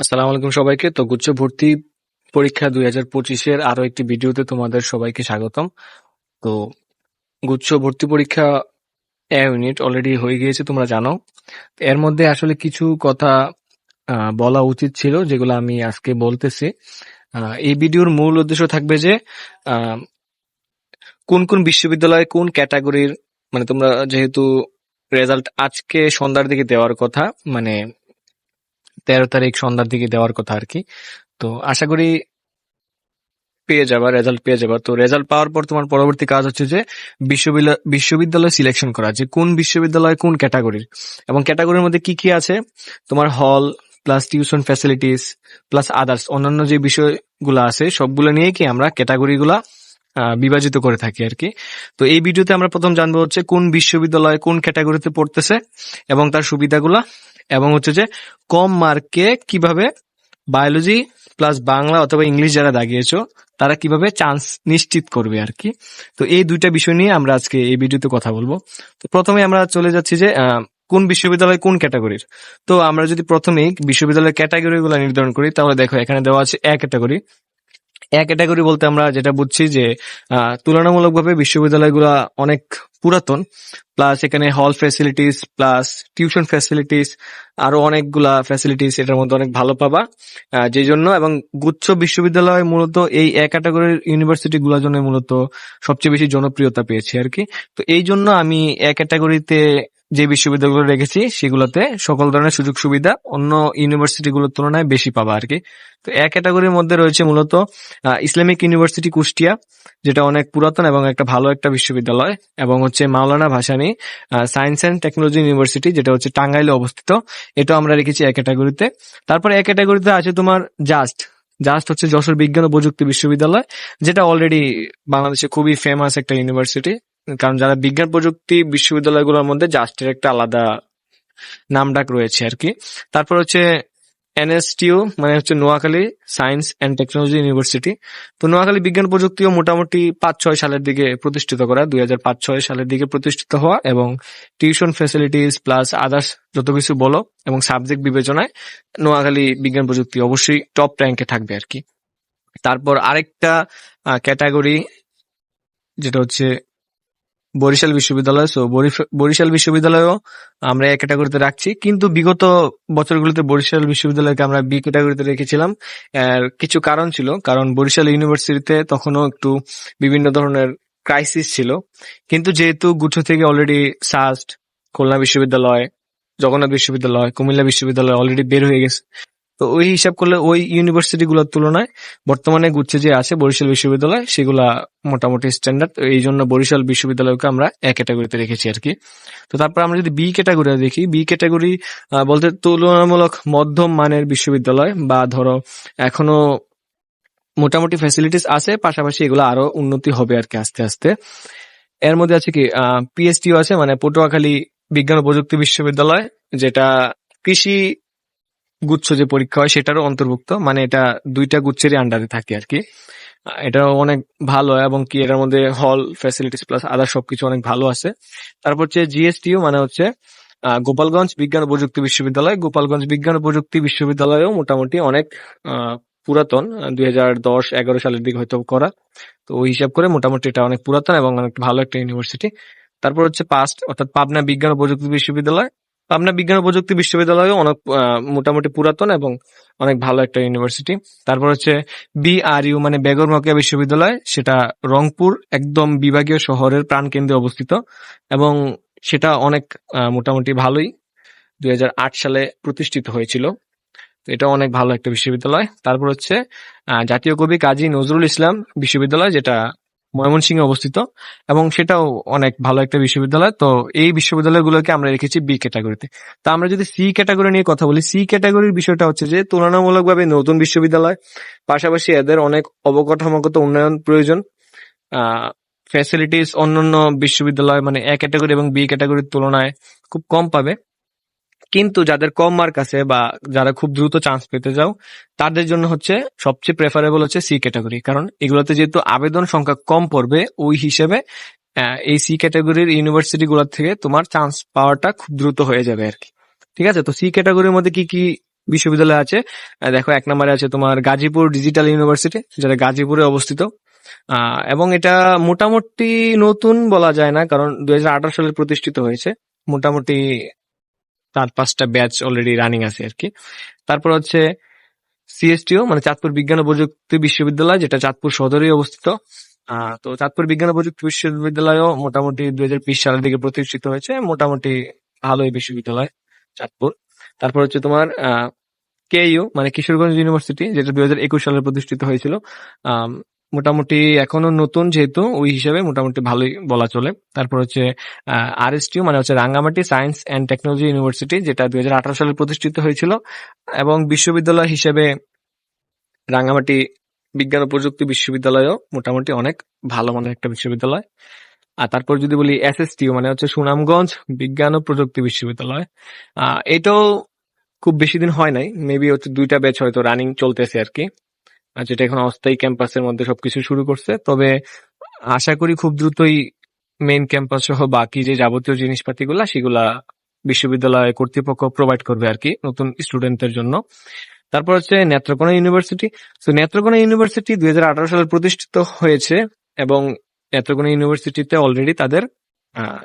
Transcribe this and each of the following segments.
আসসালামু আলাইকুম সবাইকে। তো গুচ্ছ ভর্তি পরীক্ষা দুই হাজার পঁচিশের আরও একটি ভিডিওতে তোমাদের সবাইকে স্বাগতম। তো গুচ্ছ ভর্তি পরীক্ষা এ ইউনিট অলরেডি হয়ে গিয়েছে, তোমরা জানো। এর মধ্যে আসলে কিছু কথা বলা উচিত ছিল, যেগুলো আমি আজকে বলতেছি। এই ভিডিওর মূল উদ্দেশ্য থাকবে যে কোন কোন বিশ্ববিদ্যালয়ে কোন ক্যাটাগরির মানে তোমরা যেহেতু রেজাল্ট আজকে সন্ধ্যার দিকে দেওয়ার কথা মানে তেরো তারিখ সন্ধ্যার দিকে দেওয়ার কথা আর কি। তো আশা করি পেয়ে যাবা রেজাল্ট পেয়ে যাবা। তো রেজাল্ট পাওয়ার পর তোমার পরবর্তী কাজ হচ্ছে যে বিশ্ববিদ্যালয় বিশ্ববিদ্যালয় সিলেকশন করা, যে কোন বিশ্ববিদ্যালয় কোন ক্যাটাগরির এবং ক্যাটাগরির মধ্যে কি কি আছে? তোমার hall plus tuition facilities plus others অন্যান্য যে বিষয়গুলো আছে, সবগুলো নিয়ে কি আমরা ক্যাটাগরিগুলা বিভাজিত করে থাকি আর কি। তো এই ভিডিওতে আমরা প্রথম জানব হচ্ছে কোন বিশ্ববিদ্যালয় কোন ক্যাটাগরিতে পড়তেছে এবং তার সুবিধাগুলা এবং হচ্ছে যে কম মার্কে কীভাবে বায়োলজি প্লাস বাংলা অথবা ইংলিশ যারা দাগিয়েছো, তারা কীভাবে চান্স নিশ্চিত করবে আর কি। তো এই দুইটা বিষয় নিয়ে আমরা আজকে এই ভিডিওতে কথা বলব। তো প্রথমে আমরা চলে যাচ্ছি যে কোন বিশ্ববিদ্যালয় কোন ক্যাটাগরির। তো আমরা যদি প্রথমেই বিশ্ববিদ্যালয়ের ক্যাটাগরি গুলো নির্ধারণ করি, তাহলে দেখো এখানে দেওয়া আছে এক ক্যাটাগরি। এক ক্যাটাগরি বলতে আমরা যেটা বুঝছি যে তুলনামূলকভাবে বিশ্ববিদ্যালয়গুলো অনেক পুরাতন প্লাস এখানে হল ফ্যাসিলিটিস প্লাস টিউশন ফ্যাসিলিটিস আরও অনেকগুলা ফ্যাসিলিটিস এটার মধ্যে অনেক ভালো পাবা। যেই জন্য এবং গুচ্ছ বিশ্ববিদ্যালয় মূলত এই এক ক্যাটাগরির ইউনিভার্সিটি গুলোর জন্য মূলত সবচেয়ে বেশি জনপ্রিয়তা পেয়েছে আর কি। তো এই জন্য আমি এক ক্যাটাগরিতে যে বিশ্ববিদ্যালয়গুলো রেখেছি, সেগুলোতে সকল ধরনের সুযোগ সুবিধা অন্য ইউনিভার্সিটি গুলোর তুলনায় বেশি পাবা আর কি। তো এক ক্যাটাগরির মধ্যে রয়েছে মূলত ইসলামিক ইউনিভার্সিটি কুষ্টিয়া, যেটা অনেক পুরাতন এবং একটা ভালো একটা বিশ্ববিদ্যালয়, এবং হচ্ছে Maulana Bhasani science and technology university, যেটা হচ্ছে টাঙ্গাইলে অবস্থিত। এটা আমরা রেখেছি এক ক্যাটাগরিতে। তারপরে এক ক্যাটাগরিতে আছে তোমার জাস্ট। জাস্ট হচ্ছে যশোর বিজ্ঞান ও প্রযুক্তি বিশ্ববিদ্যালয়, যেটা অলরেডি বাংলাদেশে খুবই ফেমাস একটা ইউনিভার্সিটি। কারণ যারা বিজ্ঞান প্রযুক্তি বিশ্ববিদ্যালয়গুলোর মধ্যে জাস্টের একটা আলাদা নামডাক রয়েছে আর কি। তারপর হচ্ছে এনএসটিও মানে হচ্ছে Noakhali science and technology university. তো নোয়াখালী বিজ্ঞান প্রযুক্তিও মোটামুটি পাঁচ ছয় সালের দিকে প্রতিষ্ঠিত করা, দুই হাজার পাঁচ ছয় সালের দিকে প্রতিষ্ঠিত হওয়া এবং টিউশন ফেসিলিটিস প্লাস আদার্স যত কিছু বলো এবং সাবজেক্ট বিবেচনায় নোয়াখালী বিজ্ঞান প্রযুক্তি অবশ্যই টপ র্যাঙ্কে থাকবে আর কি। তারপর আরেকটা ক্যাটাগরি যেটা হচ্ছে বরিশাল বিশ্ববিদ্যালয় সো বরিশাল বিশ্ববিদ্যালয়ও আমরা এক ক্যাটাগরিতে রাখছি। কিন্তু বিগত বছরগুলোতে বরিশাল বিশ্ববিদ্যালয়কে আমরা বি ক্যাটাগরিতে রেখেছিলাম। এর কিছু কারণ ছিল, কারণ বরিশাল ইউনিভার্সিটিতে তখনও একটু বিভিন্ন ধরনের ক্রাইসিস ছিল। কিন্তু যেহেতু গুচ্ছ থেকে অলরেডি সাস্ট খুলনা বিশ্ববিদ্যালয়, জগন্নাথ বিশ্ববিদ্যালয়, কুমিল্লা বিশ্ববিদ্যালয় অলরেডি বের হয়ে গেছে তো ওই হিসাব করলে ওই ইউনিভার্সিটি গুলোর তুলনায় বর্তমানে গুচ্ছে যে আছে বরিশাল বিশ্ববিদ্যালয়, সেগুলা মোটামুটি স্ট্যান্ডার্ড এই জন্য বরিশাল বিশ্ববিদ্যালয়কে আমরা এক ক্যাটাগরিতে রেখেছি আর কি তো তারপর আমরা যদি বি ক্যাটাগরি দেখি বি ক্যাটাগরি বলতে তুলনামূলক মধ্যম মানের বিশ্ববিদ্যালয় বা ধরো এখনও মোটামুটি ফ্যাসিলিটিস আছে, পাশাপাশি এগুলো আরও উন্নতি হবে আর কি আস্তে আস্তে। এর মধ্যে আছে কি পিএসটিও আছে মানে পটুয়াখালী বিজ্ঞান ও প্রযুক্তি বিশ্ববিদ্যালয়, যেটা কৃষি গুচ্ছ যে পরীক্ষা হয় সেটারও অন্তর্ভুক্ত। মানে এটা দুইটা গুচ্ছেরই আন্ডারে থাকে আর কি এটাও অনেক ভালো এবং কি এটার মধ্যে হল ফ্যাসিলিটিস প্লাস আদার সবকিছু অনেক ভালো আছে। তারপর হচ্ছে জিএসটিও মানে হচ্ছে গোপালগঞ্জ বিজ্ঞান ও প্রযুক্তি বিশ্ববিদ্যালয়। গোপালগঞ্জ বিজ্ঞান ও প্রযুক্তি বিশ্ববিদ্যালয়ও মোটামুটি অনেক পুরাতন। দুই হাজার দশ, এগারো সালের দিকে হয়তো করা। তো ওই হিসাব করে মোটামুটি এটা অনেক পুরাতন এবং অনেক ভালো একটা ইউনিভার্সিটি তারপর হচ্ছে পাস্ট অর্থাৎ পাবনা বিজ্ঞান ও প্রযুক্তি বিশ্ববিদ্যালয়। পাবনা বিজ্ঞান ও প্রযুক্তি বিশ্ববিদ্যালয়ও অনেক মোটামুটি পুরাতন এবং অনেক ভালো একটা ইউনিভার্সিটি। তারপর হচ্ছে বিআরইউ মানে বেগর রোকেয়া বিশ্ববিদ্যালয়, সেটা রংপুর, একদম বিভাগীয় শহরের প্রাণকেন্দ্রে অবস্থিত এবং সেটা অনেক মোটামুটি ভালোই দুই হাজার আট সালে প্রতিষ্ঠিত হয়েছিল। এটা অনেক ভালো একটা বিশ্ববিদ্যালয়। তারপর হচ্ছে জাতীয় কবি কাজী নজরুল ইসলাম বিশ্ববিদ্যালয়, যেটা ময়মনসিংহে অবস্থিত, এবং সেটাও অনেক ভালো একটা বিশ্ববিদ্যালয়। তো এই বিশ্ববিদ্যালয়গুলোকে আমরা রেখেছি বি ক্যাটাগরিতে। তা আমরা যদি সি ক্যাটাগরি নিয়ে কথা বলি, সি ক্যাটাগরির বিষয়টা হচ্ছে যে, তুলনামূলকভাবে নতুন বিশ্ববিদ্যালয়, পাশাপাশি এদের অনেক অবকাঠামোগত উন্নয়ন প্রয়োজন। ফ্যাসিলিটিস অন্যান্য বিশ্ববিদ্যালয় মানে এ ক্যাটাগরি এবং বি ক্যাটাগরির তুলনায় খুব কম পাবে। কিন্তু যাদের কম মার্ক আছে বা যারা খুব দ্রুত চান্স পেতে যাও তাদের জন্য হচ্ছে সবচেয়ে প্রেফারেবল হচ্ছে সি ক্যাটাগরি কারণ এগুলোতে যেহেতু আবেদন সংখ্যা কম পড়বে, ওই হিসেবে এই সি ক্যাটাগরির ইউনিভার্সিটি গুলোর থেকে তোমার চান্স পাওয়াটা খুব দ্রুত হয়ে যাবে আর কি। ঠিক আছে? তো সি ক্যাটাগরির মধ্যে কি কি বিশ্ববিদ্যালয় আছে? দেখো, এক নম্বরে আছে তোমার গাজীপুর ডিজিটাল ইউনিভার্সিটি যেটা গাজীপুরে অবস্থিত। এবং এটা মোটামুটি নতুন বলা যায় না, কারণ দু হাজার আঠারো সালে প্রতিষ্ঠিত হয়েছে। মোটামুটি চার পাঁচটা ব্যাচ অলরেডি রানিং আছে আর কি তারপর হচ্ছে সিএসটিও মানে চাঁদপুর বিজ্ঞান ও প্রযুক্তি বিশ্ববিদ্যালয়, যেটা চাঁদপুর সদরে অবস্থিত। তো চাঁদপুর বিজ্ঞান ও প্রযুক্তি বিশ্ববিদ্যালয়ও মোটামুটি দুই হাজার বিশ সালের দিকে প্রতিষ্ঠিত হয়েছে, মোটামুটি ভালোই বিশ্ববিদ্যালয় চাঁদপুর। তারপর হচ্ছে তোমার কেইউ মানে কিশোরগঞ্জ ইউনিভার্সিটি, যেটা দুই হাজার একুশ সালে প্রতিষ্ঠিত হয়েছিল। মোটামুটি এখনও নতুন যেহেতু, ওই হিসাবে মোটামুটি ভালোই বলা চলে। তারপর হচ্ছে আর মানে হচ্ছে Rangamati science and technology university যেটা দুই হাজার আঠারো সালে প্রতিষ্ঠিত হয়েছিল। এবং বিশ্ববিদ্যালয় হিসেবে রাঙ্গামাটি বিজ্ঞান ও প্রযুক্তি বিশ্ববিদ্যালয়ও মোটামুটি অনেক ভালো মানের একটা বিশ্ববিদ্যালয়। আর তারপর যদি বলি এস এসএসটিও মানে হচ্ছে সুনামগঞ্জ বিজ্ঞান ও প্রযুক্তি বিশ্ববিদ্যালয়। এটাও খুব বেশি দিন হয় নাই মেবি হচ্ছে দুইটা ব্যাচ হয়তো রানিং চলতেছে আর কি। যেটা এখন অস্থায়ী ক্যাম্পাসের মধ্যে সবকিছু শুরু করছে, তবে আশা করি খুব দ্রুতই মেইন ক্যাম্পাস সহ বাকি যে যাবতীয় জিনিসপাতিগুলা সেগুলা বিশ্ববিদ্যালয় কর্তৃপক্ষ প্রোভাইড করবে আর কি নতুন স্টুডেন্টদের জন্য। তারপর হচ্ছে নেত্রকোনা ইউনিভার্সিটি তো নেত্রকোনা ইউনিভার্সিটি দুই হাজার আঠারো সালে প্রতিষ্ঠিত হয়েছে এবং নেত্রকোনা ইউনিভার্সিটিতে অলরেডি তাদের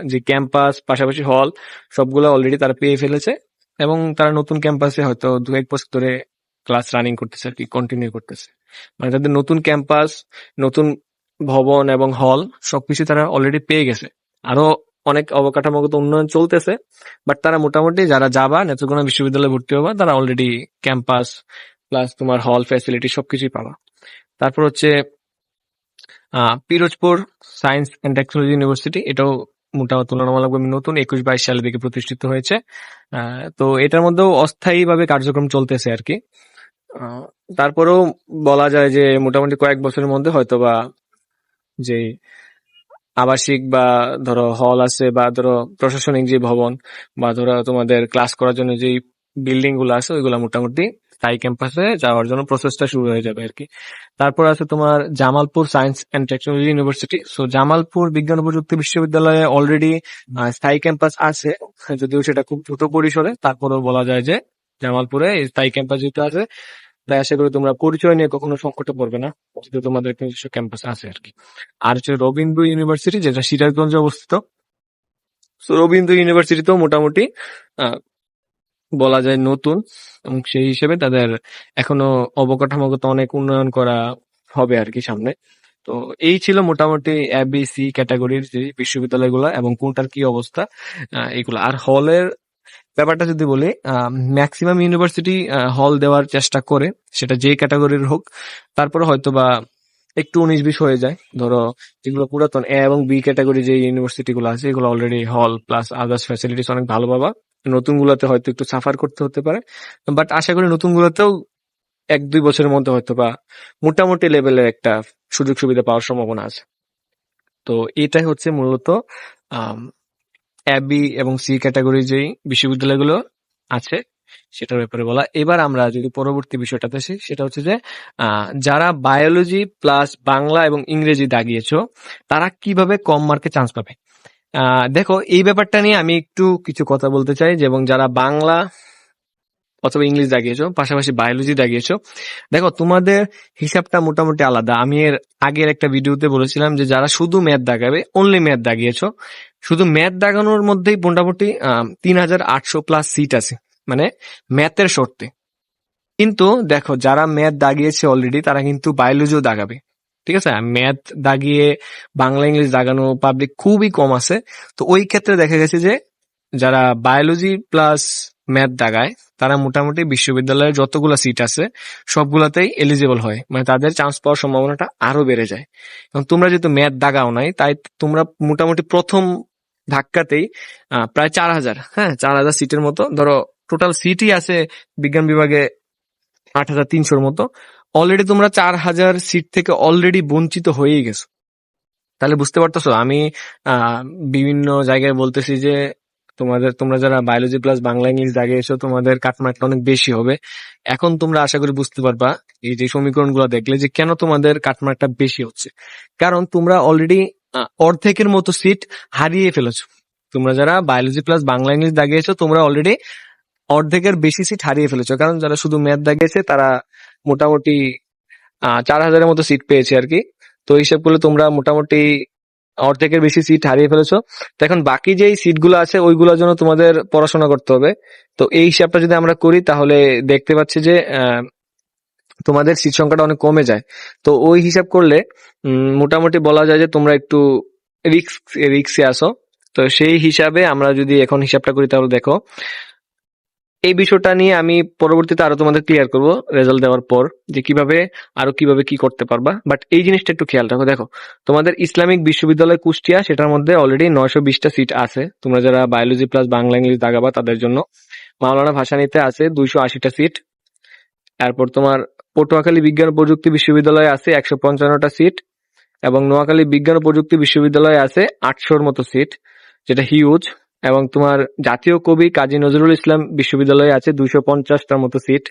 যে ক্যাম্পাস পাশাপাশি হল সবগুলো অলরেডি তারা পেয়ে ফেলেছে এবং তারা নতুন ক্যাম্পাসে হয়তো দু এক বছর ধরে ক্লাস রানিং করতেছে আর কি কন্টিনিউ করতেছে। মানে তাদের নতুন ক্যাম্পাস, নতুন ভবন এবং হল, সবকিছু তারা অলরেডি পেয়ে গেছে। আরও অনেক অবকাঠামোগত উন্নয়ন চলতেছে বাট তারা মোটামুটি যারা যাবা, নেত্রকোনা বিশ্ববিদ্যালয়ে ভর্তি হবা, তারা অলরেডি ক্যাম্পাস প্লাস তোমার হল ফ্যাসিলিটি সবকিছুই পাবা। তারপর হচ্ছে Pirojpur science and technology university এটাও মোটামুটি তুলনামূলকভাবে নতুন, একুশ বাইশ সালের দিকে প্রতিষ্ঠিত হয়েছে। তো এটার মধ্যেও অস্থায়ীভাবে কার্যক্রম চলতেছে আর কি। তারপরেও বলা যায় যে মোটামুটি কয়েক বছরের মধ্যে হয়তো বা যে আবাসিক বা ধরো হল আছে বা ধরো প্রশাসনিক যে ভবন বা ধরো তোমাদের ক্লাস করার জন্য যে বিল্ডিংগুলো আছে, ওইগুলো মোটামুটি স্থায়ী ক্যাম্পাসে যাওয়ার জন্য প্রসেসটা শুরু হয়ে যাবে আর কি তারপর আছে তোমার Jamalpur science and technology university so Jamalpur বিজ্ঞান ও প্রযুক্তি বিশ্ববিদ্যালয়ে অলরেডি স্থায়ী ক্যাম্পাস আছে। যদিও সেটা খুব ছোট পরিসরে, তারপরেও বলা যায় যে জামালপুরে স্থায়ী ক্যাম্পাস যেহেতু আছে তাই আশা করি তোমরা পরিচয় নিয়ে কখনো সংকটে পড়বে না যেহেতু তোমাদের নিজস্ব ক্যাম্পাস আছে আর কি। আর হচ্ছে রবীন্দ্র ইউনিভার্সিটি যেটা সিরাজগঞ্জে অবস্থিত তো রবীন্দ্র ইউনিভার্সিটিতেও মোটামুটি আহ, বলা যায় নতুন এবং সেই হিসেবে তাদের এখনও অবকাঠামোগত অনেক উন্নয়ন করা হবে আর কি সামনে। তো এই ছিল মোটামুটি এ বি সি ক্যাটাগরির যে বিশ্ববিদ্যালয়গুলো এবং কোনটার কি অবস্থা আহ, এইগুলো আর হলের ব্যাপারটা যদি বলি ম্যাক্সিমাম ইউনিভার্সিটি হল দেওয়ার চেষ্টা করে, সেটা যে ক্যাটাগরির হোক, তারপরে হয়তো বা একটু উনিশ বিশ হয়ে যায়। ধরো, যেগুলো পুরাতন এ এবং বি ক্যাটাগরি যে ইউনিভার্সিটি গুলো আছে, এগুলো অলরেডি হল প্লাস আদার্স ফ্যাসিলিটিস অনেক ভালো পাবা। নতুন গুলোতে হয়তো একটু সাফার করতে হতে পারে। বাট আশা করি নতুন গুলোতেও এক, দুই বছরের মধ্যে হয়তো বা মোটামুটি লেভেলের একটা সুযোগ সুবিধা পাওয়ার সম্ভাবনা আছে। তো এটাই হচ্ছে মূলত বি এবং সি ক্যাটাগরি যেই বিশ্ববিদ্যালয়গুলো আছে, সেটার ব্যাপারে বলা। এবার আমরা যদি পরবর্তী বিষয়টাতে আসি, সেটা হচ্ছে যে যারা বায়োলজি প্লাস বাংলা এবং ইংরেজি দাগিয়েছো, তারা কীভাবে কম মার্কে চান্স পাবে? দেখো, এই ব্যাপারটা নিয়ে আমি একটু কিছু কথা বলতে চাই, যে এবং যারা বাংলা অথবা ইংলিশ দাগিয়েছো, পাশাপাশি বায়োলজি দাগিয়েছো, দেখো, তোমাদের হিসাবটা মোটামুটি আলাদা। আমি এর আগের একটা ভিডিওতে বলেছিলাম যে, যারা শুধু ম্যাথ দাগাবে অনলি ম্যাথ দাগিয়েছো শুধু ম্যাথ দাগানোর মধ্যেই মোটামুটি তিন হাজার আটশো প্লাস সিট আছে মানে ম্যাথের শর্তে। কিন্তু দেখো, যারা ম্যাথ দাগিয়েছে অলরেডি তারা কিন্তু বায়োলজিও দাগাবে। ঠিক আছে? ম্যাথ দাগিয়ে বাংলা, ইংলিশ দাগানো পাবলিক খুবই কম আছে। তো ওই ক্ষেত্রে দেখা গেছে যে, যারা বায়োলজি প্লাস ম্যাথ দাগায়, তারা মোটামুটি বিশ্ববিদ্যালয়ের যতগুলো সিট আছে, সবগুলাতেই এলিজিবল হয়। মানে তাদের চান্স পাওয়ার সম্ভাবনাটা আরও বেড়ে যায়। এবং তোমরা যেহেতু ম্যাথ দাগাও নাই, তাই তোমরা মোটামুটি প্রথম ধাক্কাতেই প্রায় চার হাজার হ্যাঁ চার হাজার সিটের মতো। ধরো টোটাল সিটই আছে বিজ্ঞান বিভাগে আট হাজার তিনশোর মতো। অলরেডি তোমরা চার হাজার সিট থেকে অলরেডি বঞ্চিত হয়েই গেছো। তাহলে বুঝতে পারতেছো, আমি বিভিন্ন জায়গায় বলতেছি যে, তোমাদের, তোমরা যারা বায়োলজি প্লাস বাংলা ইংলিশ দাগিয়েছো তোমাদের কাটমার্কটা অনেক বেশি হবে। এখন তোমরা আশা করি বুঝতে পারবা, এই যে সমীকরণগুলো দেখলে যে কেন তোমাদের কাটমার্কটা বেশি হচ্ছে। কারণ তোমরা অলরেডি অর্ধেকের মতো সিট হারিয়ে ফেলেছো। তোমরা যারা বায়োলজি প্লাস বাংলা ইংলিশ দাগিয়েছো, তোমরা অলরেডি অর্ধেকের বেশি সিট হারিয়ে ফেলেছো। কারণ যারা শুধু ম্যাথ দাগিয়েছে, তারা মোটামুটি চার হাজারের মতো সিট পেয়েছে আর কি। তো হিসাব করলে তোমরা মোটামুটি অর্ধেকের বেশি সিট হারিয়ে ফেলেছো। তো এখন বাকি যেই সিটগুলো আছে, ওইগুলোর জন্য তোমাদের পড়াশোনা করতে হবে। তো এই হিসাবটা যদি আমরা করি, তাহলে দেখতে পাচ্ছি যে তোমাদের সিট সংখ্যাটা অনেক কমে যায়। তো ওই হিসাব করলে মোটামুটি বলা যায় যে তোমরা একটু রিক্স রিক্সে আসো। তো সেই হিসাবে আমরা যদি এখন হিসাবটা করি, তাহলে দেখো, এই বিষয়টা নিয়ে আমি পরবর্তীতে আরও তোমাদের ক্লিয়ার করব রেজাল্ট দেওয়ার পর, যে কীভাবে, আরও কীভাবে কি করতে পারবা। বাট এই জিনিসটা একটু খেয়াল রাখো। দেখো, তোমাদের ইসলামিক বিশ্ববিদ্যালয় কুষ্টিয়া, সেটার মধ্যে অলরেডি নয়শো বিশটা সিট আছে। তোমরা যারা বায়োলজি প্লাস বাংলা, ইংলিশ দাগাবা, তাদের জন্য মাওলানা ভাসানীতে আছে দুইশো আশিটা সিট তারপর তোমার পটুয়াখালী বিজ্ঞান প্রযুক্তি বিশ্ববিদ্যালয়ে আছে একশো পঞ্চান্নটা সিট এবং নোয়াখালী বিজ্ঞান ও প্রযুক্তি বিশ্ববিদ্যালয়ে আছে আটশোর মতো সিট, যেটা হিউজ এবং তোমার জাতীয় কবি কাজী নজরুল ইসলাম বিশ্ববিদ্যালয়ে আছে দুইশো পঞ্চাশটার মতো সিট।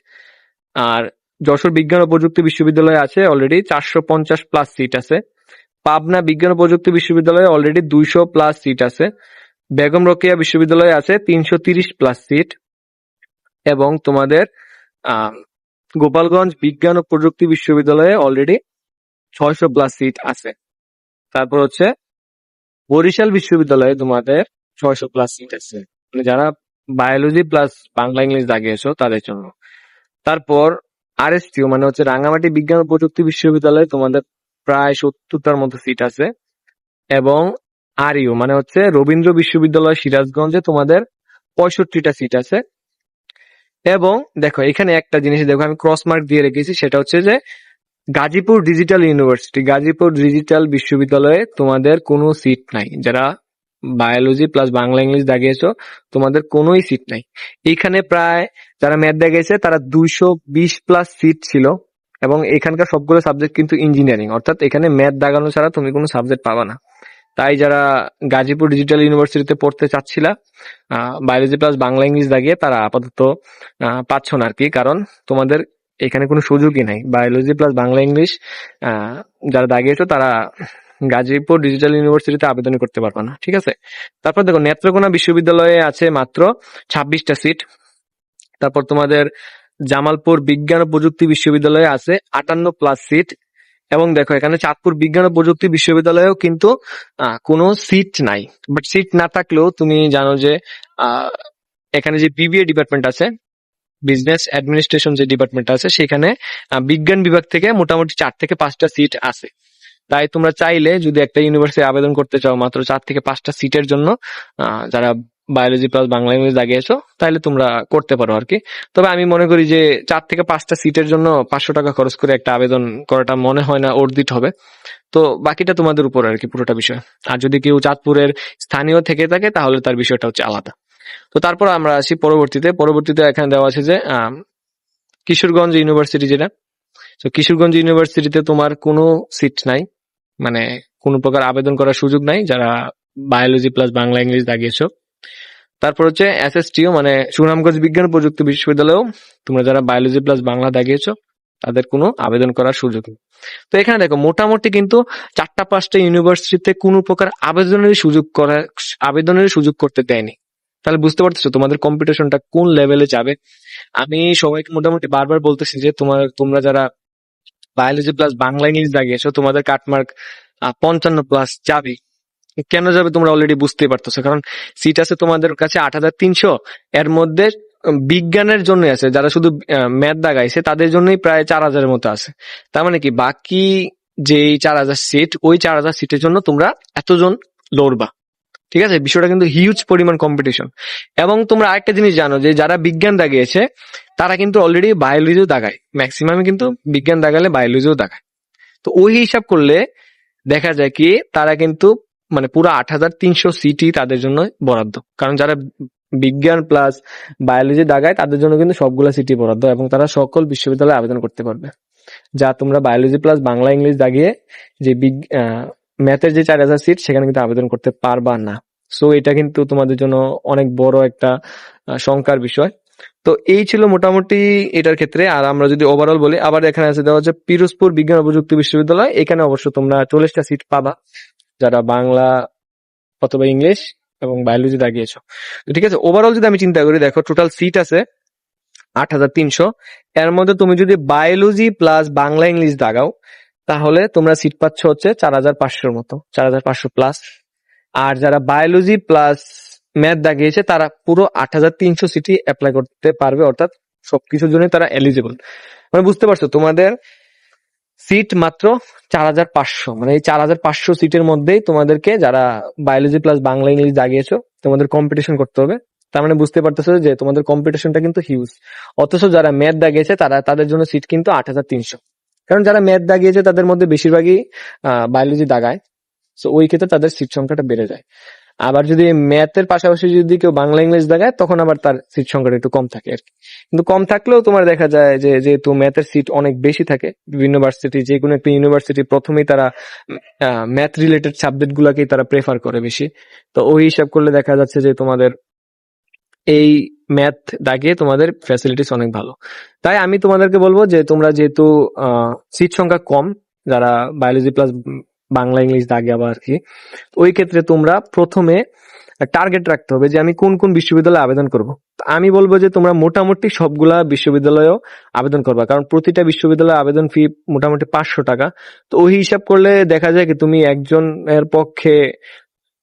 আর যশোর বিজ্ঞান ও প্রযুক্তি বিশ্ববিদ্যালয়ে আছে অলরেডি চারশো পঞ্চাশ প্লাস সিট আছে। পাবনা বিজ্ঞান ও প্রযুক্তি বিশ্ববিদ্যালয়ে অলরেডি দুইশো প্লাস সিট আছে। বেগম রোকেয়া বিশ্ববিদ্যালয়ে আছে তিনশো তিরিশ প্লাস সিট। এবং তোমাদের গোপালগঞ্জ বিজ্ঞান ও প্রযুক্তি বিশ্ববিদ্যালয়ে অলরেডি ছয়শো প্লাস সিট আছে। তারপর হচ্ছে বরিশাল বিশ্ববিদ্যালয়ে তোমাদের ছয়শো প্লাস সিট আছে। মানে যারা বায়োলজি প্লাস বাংলা ইংলিশ দাগিয়েছো, তাদের জন্য। তারপর আরএসটিও মানে হচ্ছে রাঙামাটি বিজ্ঞান ও প্রযুক্তি বিশ্ববিদ্যালয়ে তোমাদের প্রায় সত্তরটার মতো সিট আছে। এবং আরইউ মানে হচ্ছে রবীন্দ্র বিশ্ববিদ্যালয় সিরাজগঞ্জে তোমাদের পঁয়ষট্টিটা সিট আছে। এবং দেখো, এখানে একটা জিনিস দেখো, আমি ক্রস মার্ক দিয়ে রেখেছি, সেটা হচ্ছে যে Gazipur digital university Gazipur digital বিশ্ববিদ্যালয়ে তোমাদের কোনো সিট নাই। যারা বায়োলজি প্লাস বাংলা ইংলিশ দাগিয়েছো তোমাদের কোনোই সিট নাই। এইখানে প্রায় যারা ম্যাথ দাগিয়েছে তারা দুইশো বিশ প্লাস সিট ছিল এবং এখানকার সবগুলো সাবজেক্ট কিন্তু ইঞ্জিনিয়ারিং অর্থাৎ এখানে ম্যাথ দাগানো ছাড়া তুমি কোনো সাবজেক্ট পাবা না। তাই যারা গাজীপুর ডিজিটাল ইউনিভার্সিটিতে পড়তে চাচ্ছিলা বায়োলজি প্লাস বাংলা ইংলিশ দাগিয়ে তারা আপাতত পাচ্ছ না আর কি কারণ তোমাদের এখানে কোনো সুযোগই নাই। বায়োলজি প্লাস বাংলা ইংলিশ যারা দাগিয়েছো তারা গাজীপুর ডিজিটাল ইউনিভার্সিটিতে আবেদন করতে পারবে না। ঠিক আছে? তারপর দেখো, নেত্রকোনা বিশ্ববিদ্যালয়ে আছে মাত্র ছাব্বিশটা সিট তারপর তোমাদের জামালপুর বিজ্ঞান ও প্রযুক্তি বিশ্ববিদ্যালয়ে আছে আটান্ন প্লাস সিট এবং দেখো, এখানে চাঁদপুর বিজ্ঞান ও প্রযুক্তি বিশ্ববিদ্যালয়েও কিন্তু কোনো সিট নাই। বাট সিট না থাকলেও তুমি জানো যে এখানে যে বিবিএ ডিপার্টমেন্ট আছে বিজনেস অ্যাডমিনিস্ট্রেশন যে ডিপার্টমেন্ট আছে, সেখানে বিজ্ঞান বিভাগ থেকে মোটামুটি চার থেকে পাঁচটা সিট আছে। তাই তোমরা চাইলে যদি একটা ইউনিভার্সিটি আবেদন করতে চাও মাত্র চার থেকে পাঁচটা সিটের জন্য যারা বায়োলজি প্লাস বাংলা ইংলিশ দাগিয়েছো তাহলে তোমরা করতে পারো আর কি তবে আমি মনে করি যে চার থেকে পাঁচটা সিটের জন্য পাঁচশো টাকা খরচ করে একটা আবেদন করাটা মনে হয় না অর্ধিত হবে। তো বাকিটা তোমাদের উপর আর কি পুরোটা বিষয়। আর যদি কেউ চাঁদপুরের স্থানীয় থেকে থাকে, তাহলে তার বিষয়টা হচ্ছে আলাদা। তো তারপর আমরা আসি পরবর্তীতে। পরবর্তীতে এখানে দেওয়া আছে যে কিশোরগঞ্জ ইউনিভার্সিটি যেটা। তো কিশোরগঞ্জ ইউনিভার্সিটিতে তোমার কোনো সিট নাই। মানে কোনো প্রকার আবেদন করার সুযোগ নাই, যারা বায়োলজি প্লাস বাংলা ইংলিশ দাগিয়েছো। তারপর হচ্ছে এসএসটিও মানে সুনামগঞ্জ বিজ্ঞান প্রযুক্তি বিশ্ববিদ্যালয়েও তোমরা যারা বায়োলজি প্লাস বাংলা দাগিয়েছো, তাদের কোনো আবেদন করার সুযোগ নেই। তো এখানে দেখো, মোটামুটি কিন্তু চারটা পাঁচটা ইউনিভার্সিটিতে কোনো প্রকার আবেদনের সুযোগ করা, আবেদনের সুযোগ করতে দেয়নি। তাহলে বুঝতে পারতেছো তোমাদের কম্পিটিশনটা কোন লেভেলে যাবে? আমি সবাইকে মোটামুটি বারবার বলতেছি যে তোমার, তোমরা যারা বায়োলজি প্লাস বাংলা ইংলিশ দাগিয়েছো তোমাদের কাটমার্ক পঞ্চান্ন প্লাস যাবে। কেন যাবে তোমরা অলরেডি বুঝতেই পারতেছো? কারণ সিট আছে তোমাদের কাছে আট হাজার তিনশো। এর মধ্যে বিজ্ঞানের জন্য আছে। যারা শুধু ম্যাথ দাগাইছে, তাদের জন্যই প্রায় চার হাজারের মতো আছে। তার মানে কি? বাকি যে চার হাজার সিট ওই চার হাজার সিটের জন্য তোমরা এতজন লড়বা। ঠিক আছে? বিষয়টা কিন্তু হিউজ পরিমাণ কম্পিটিশন এবং তোমরা আরেকটা জিনিস জানো যে, যারা বিজ্ঞান দাগিয়েছে তারা কিন্তু অলরেডি বায়োলজিও দাগায় ম্যাক্সিমাম কিন্তু বিজ্ঞান দাগালে বায়োলজিও দাগায় তো ওই হিসাব করলে দেখা যায় কি, তারা কিন্তু মানে পুরো আট হাজার তিনশো সিটই তাদের জন্য বরাদ্দ। কারণ যারা বিজ্ঞান প্লাস বায়োলজি দাগায় তাদের জন্য কিন্তু সবগুলা সিটি বরাদ্দ এবং তারা সকল বিশ্ববিদ্যালয়ে আবেদন করতে পারবে। যা তোমরা বায়োলজি প্লাস বাংলা, ইংলিশ দাগিয়ে যে ম্যাথের যে চার হাজার সিট সেখানে কিন্তু আবেদন করতে পারবা না। সো এটা কিন্তু তোমাদের জন্য অনেক বড় একটা শঙ্কার বিষয়। তো এই ছিল মোটামুটি এটার ক্ষেত্রে। আর আমরা যদি ওভারঅল বলি, আবার এখানে আছে দেওয়া হচ্ছে পিরোজপুর বিজ্ঞান ও প্রযুক্তি বিশ্ববিদ্যালয়। এখানে অবশ্য তোমরা চল্লিশটা সিট পাবা, যারা বাংলা, অথবা ইংলিশ এবং বায়োলজি দাগিয়েছো। ঠিক আছে ওভারঅল যদি আমি চিন্তা করি, দেখো টোটাল সিট আছে আট হাজার তিনশো। এর মধ্যে তুমি যদি বায়োলজি প্লাস বাংলা, ইংলিশ দাগাও, তাহলে তোমরা সিট পাচ্ছ হচ্ছে চার হাজার পাঁচশোর মতো, চার হাজার পাঁচশো প্লাস আর যারা বায়োলজি প্লাস ম্যাথ দাগিয়েছে তারা পুরো আট হাজার তিনশো সিটি অ্যাপ্লাই করতে পারবে, অর্থাৎ সবকিছুর জন্য তারা এলিজিবল মানে বুঝতে পারছ, তোমাদের সিট মাত্র চার হাজার পাঁচশো। মানে এই চার হাজার পাঁচশো সিটের মধ্যেই তোমাদেরকে যারা বায়োলজি প্লাস বাংলা ইংলিশ দাগিয়েছো তোমাদের কম্পিটিশন করতে হবে। তার মানে বুঝতে পারতেছো যে তোমাদের কম্পিটিশনটা কিন্তু হিউজ অথচ যারা ম্যাথ দাগিয়েছে তারা তাদের জন্য সিট কিন্তু আট হাজার তিনশো। কারণ যারা ম্যাথ দাগিয়েছে তাদের মধ্যে বেশিরভাগই বায়োলজি দাগায়। তো ওই ক্ষেত্রে তাদের সিট সংখ্যাটা বেড়ে যায়। আবার যদি ম্যাথের পাশাপাশি যদি কেউ বাংলা ইংলিশ দেখায়, তখন আবার তার সিট সংখ্যাটা একটু কম থাকে আর কি। কিন্তু কম থাকলেও তোমার দেখা যায় যে, যেহেতু ম্যাথের সিট অনেক বেশি থাকে, বিভিন্ন ইউনিভার্সিটি যে কোনো একটা ইউনিভার্সিটি প্রথমেই তারা ম্যাথ রিলেটেড সাবজেক্ট গুলাকেই তারা প্রেফার করে বেশি। তো ওই হিসাব করলে দেখা যাচ্ছে যে তোমাদের এই ম্যাথ দাগিয়ে তোমাদের ফ্যাসিলিটিস অনেক ভালো। তাই আমি তোমাদেরকে বলব যে তোমরা যেহেতু সিট সংখ্যা কম, যারা বায়োলজি প্লাস বাংলা, ইংলিশ দাগে আবার কি ওই ক্ষেত্রে তোমরা প্রথমে টার্গেট রাখতে হবে যে আমি কোন কোন বিশ্ববিদ্যালয়ে আবেদন করব। আমি বলব যে তোমরা মোটামুটি সবগুলা বিশ্ববিদ্যালয়েও আবেদন করবা, কারণ প্রতিটা বিশ্ববিদ্যালয়ে আবেদন ফি মোটামুটি পাঁচশো টাকা। তো ওই হিসাব করলে দেখা যায় কি তুমি একজনের পক্ষে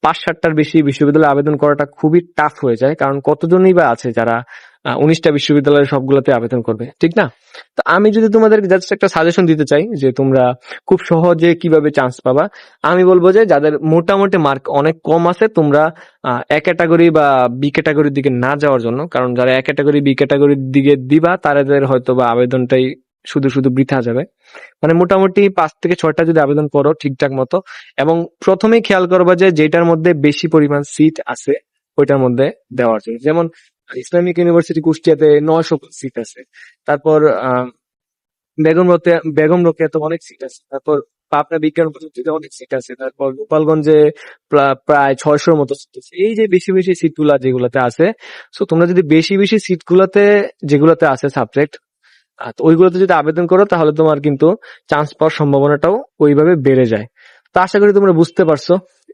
পাঁচ সাতটার বেশি বিশ্ববিদ্যালয়ে আবেদন করাটা খুবই টাফ হয়ে যায়, কারণ কতজনই বা আছে যারা উনিশটা বিশ্ববিদ্যালয়ের সবগুলোতে আবেদন করবে, ঠিক না? তো আমি যদি তোমাদের জাস্ট একটা সাজেশন দিতে চাই যে তোমরা খুব সহজে কীভাবে চান্স পাবা, আমি বলব যে যাদের মোটামুটি মার্ক অনেক কম আছে, তোমরা এ ক্যাটাগরি বা বি ক্যাটাগরির দিকে না যাওয়ার জন্য, কারণ যারা এ ক্যাটাগরি বি ক্যাটাগরির দিকে দিবা তাদের হয়তো বা আবেদনটাই শুধু শুধু বৃথা যাবে। মানে মোটামুটি পাঁচ থেকে ছয়টা যদি আবেদন করো ঠিকঠাক মতো, এবং প্রথমেই খেয়াল করবা যে যেটার মধ্যে বেশি পরিমাণ সিট আছে, ওইটার মধ্যে দেওয়ার জন্য। যেমন ইসলামিক ইউনিভার্সিটি কুষ্টিয়াতে নয়শো সিট আছে। তারপর বেগম রোকে বেগম রোকেয়াতে অনেক সিট আছে। তারপর পাবনা বিজ্ঞান প্রযুক্তিতে অনেক সিট আছে। তারপর গোপালগঞ্জে প্রায় ছয়শোর মতো সিট আছে। এই যে বেশি বেশি সিটগুলা যেগুলাতে আছে, সো তোমরা যদি বেশি বেশি সিট গুলাতে যেগুলাতে আছে সাবজেক্ট ওইগুলোতে যদি আবেদন করো, তাহলে তোমার কিন্তু চান্স পাওয়ার সম্ভাবনাটাও ওইভাবে বেড়ে যায়। তো আশা করি তোমরা বুঝতে পারছ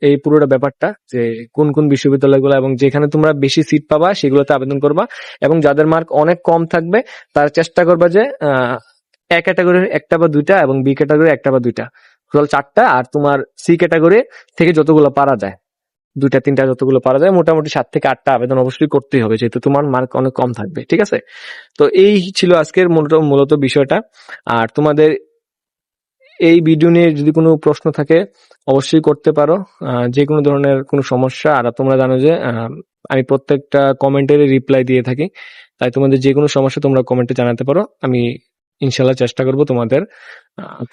এই পুরোটা ব্যাপারটা, যে কোন কোন বিশ্ববিদ্যালয়গুলো এবং যেখানে তোমরা বেশি সিট পাবা সেগুলোতে আবেদন করবা এবং যাদের মার্ক অনেক কম থাকবে, তার চেষ্টা করবা যে এ ক্যাটাগরির একটা বা দুইটা এবং বি ক্যাটাগরি একটা বা দুইটা। টোটাল চারটা আর তোমার সি ক্যাটাগরি থেকে যতগুলো পারা যায়, দুইটা, তিনটা যতগুলো পারা যায়, মোটামুটি সাত থেকে আটটা আবেদন অবশ্যই করতেই হবে, যেহেতু তোমার মার্ক অনেক কম থাকবে, ঠিক আছে? তো এই ছিল আজকের মূলত বিষয়টা। আর তোমাদের এই ভিডিও নিয়ে যদি কোনো প্রশ্ন থাকে, অবশ্যই করতে পারো। যে কোনো ধরনের কোনো সমস্যা, আর তোমরা জানো যে আমি প্রত্যেকটা কমেন্টের রিপ্লাই দিয়ে থাকি। তাই তোমাদের যে কোনো সমস্যা তোমরা কমেন্টে জানাতে পারো। আমি ইনশাল্লাহ চেষ্টা করব তোমাদের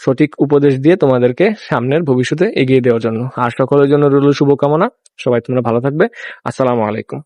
সঠিক উপদেশ দিয়ে তোমাদেরকে সামনের ভবিষ্যতে এগিয়ে দেওয়ার জন্য। আর সকলের জন্য রইল শুভকামনা। সবাই তোমরা ভালো থাকবে। আসসালামু আলাইকুম।